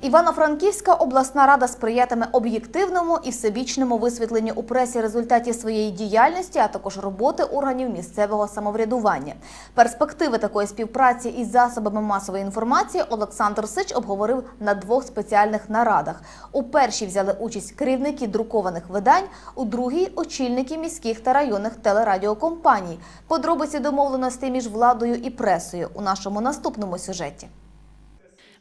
Івано-Франківська обласна рада сприятиме об'єктивному і всебічному висвітленню у пресі результатів своєї діяльності, а також роботи органів місцевого самоврядування. Перспективи такої співпраці із засобами масової інформації Олександр Сич обговорив на двох спеціальних нарадах. У першій взяли участь керівники друкованих видань, у другій очільники міських та районних телерадіокомпаній. Подробиці домовленостей між владою і пресою у нашому наступному сюжеті.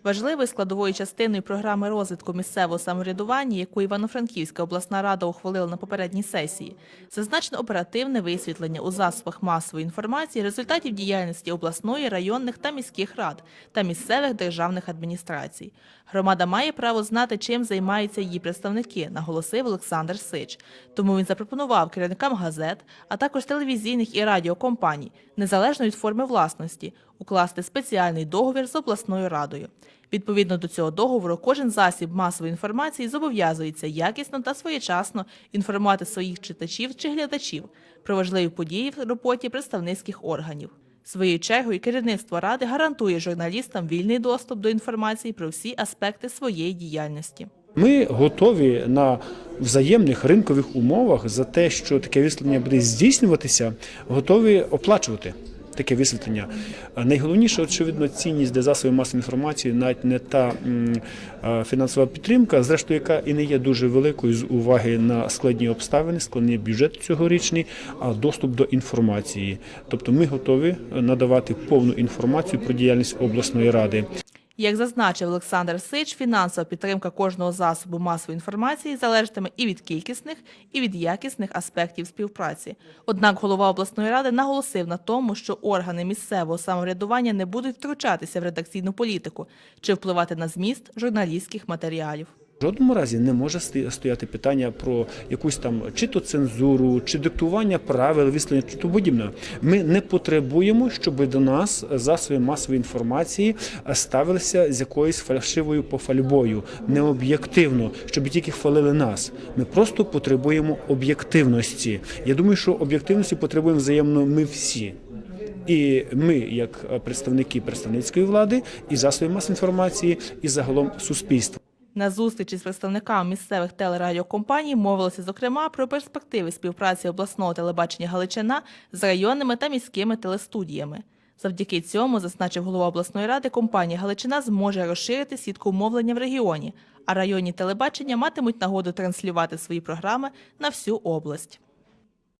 Важливою складовою частиною програми розвитку місцевого самоврядування, яку Івано-Франківська обласна рада ухвалила на попередній сесії, зазначено оперативне висвітлення у засобах масової інформації результатів діяльності обласної, районних та міських рад та місцевих державних адміністрацій. Громада має право знати, чим займаються її представники, наголосив Олександр Сич. Тому він запропонував керівникам газет, а також телевізійних і радіокомпаній, незалежно від форми власності, укласти спеціальний договір з обласною радою. Відповідно до цього договору, кожен засіб масової інформації зобов'язується якісно та своєчасно інформувати своїх читачів чи глядачів про важливі події в роботі представницьких органів. Своєю чергою керівництво ради гарантує журналістам вільний доступ до інформації про всі аспекти своєї діяльності. Ми готові на взаємних ринкових умовах за те, що таке висвітлення буде здійснюватися, готові оплачувати таке висвітлення. Найголовніше, очевидно, цінність для засобів масової інформації, навіть не та е, фінансова підтримка, зрештою, яка і не є дуже великою з уваги на складні обставини, складний бюджет цьогорічний, а доступ до інформації. Тобто ми готові надавати повну інформацію про діяльність обласної ради. Як зазначив Олександр Сич, фінансова підтримка кожного засобу масової інформації залежатиме і від кількісних, і від якісних аспектів співпраці. Однак голова обласної ради наголосив на тому, що органи місцевого самоврядування не будуть втручатися в редакційну політику чи впливати на зміст журналістських матеріалів. Жодному разі не може стояти питання про якусь там чи то цензуру, чи диктування правил, висловлення, чи то подібне. Ми не потребуємо, щоб до нас засоби масової інформації ставилися з якоюсь фальшивою пофальбою, необ'єктивно, щоб тільки хвалили нас. Ми просто потребуємо об'єктивності. Я думаю, що об'єктивності потребуємо взаємно ми всі. І ми, як представники представницької влади, і засоби масової інформації, і загалом суспільство. На зустрічі з представниками місцевих телерадіокомпаній мовилося зокрема про перспективи співпраці обласного телебачення Галичина з районними та міськими телестудіями. Завдяки цьому, зазначив голова обласної ради, компанія Галичина зможе розширити сітку мовлення в регіоні, а районні телебачення матимуть нагоду транслювати свої програми на всю область.